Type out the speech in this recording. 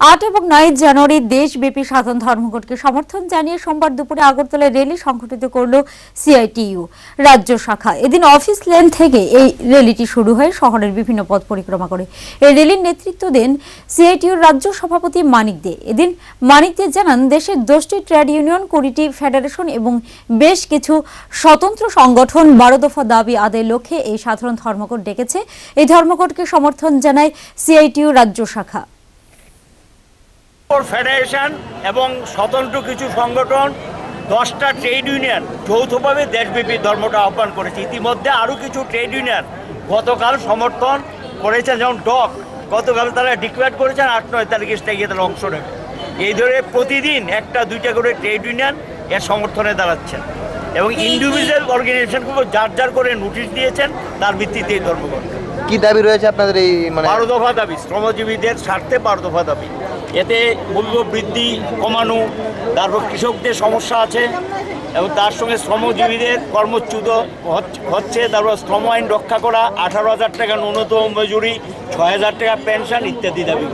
আট এবং নয় জানুয়ারি দেশব্যাপী সাধারণ ধর্মঘটকে সমর্থন জানিয়ে সোমবার দুপুরে আগরতলায় র্যালি সংঘটিত করল সিআইটিইউ রাজ্য শাখা। এদিন অফিস লেন থেকে এই র্যালিটি শুরু হয়, শহরের বিভিন্ন পথ পরিক্রমা করে। এই র্যালির নেতৃত্ব দেন সিআইটিইউর রাজ্য সভাপতি মানিক দে। এদিন মানিক দে জানান, দেশের দশটি ট্রেড ইউনিয়ন, কুড়িটি ফেডারেশন এবং বেশ কিছু স্বতন্ত্র সংগঠন বারো দফা দাবি আদায়ের লক্ষ্যে এই সাধারণ ধর্মঘট ডেকেছে। এই ধর্মঘটকে সমর্থন জানায় সিআইটিইউ রাজ্য শাখা। ফেডারেশন এবং স্বতন্ত্র কিছু সংগঠন দশটা ট্রেড ইউনিয়ন যৌথভাবে দেশব্যাপী ধর্মটা আহ্বান করেছে। ইতিমধ্যে আরও কিছু ট্রেড ইউনিয়ন গতকাল সমর্থন করেছেন যেমন ডক গতকাল তারা ডিক্লেয়ার করেছেন আট নয় তারিখে স্ট্রাইকে তারা অংশ নেবে। এই ধরে প্রতিদিন একটা দুইটা করে ট্রেড ইউনিয়ন এর সমর্থনে দাঁড়াচ্ছেন এবং ইন্ডিভিজুয়াল অর্গানাইজেশনগুলো যার যার করে নোটিশ দিয়েছেন তার ভিত্তিতে এই ধর্মঘট। কি দাবি রয়েছে আপনাদের এই মানে বারো দফা দাবি শ্রমজীবীদের স্বার্থে বারো দফা দাবি। এতে মূল্য বৃদ্ধি কমানো, তারপর কৃষকদের সমস্যা আছে এবং তার সঙ্গে শ্রমজীবীদের কর্মচ্যুত হচ্ছে তারপর শ্রম আইন রক্ষা করা, আঠারো হাজার টাকা ন্যূনতম মজুরি, ছয় হাজার টাকা পেনশন ইত্যাদি দাবি।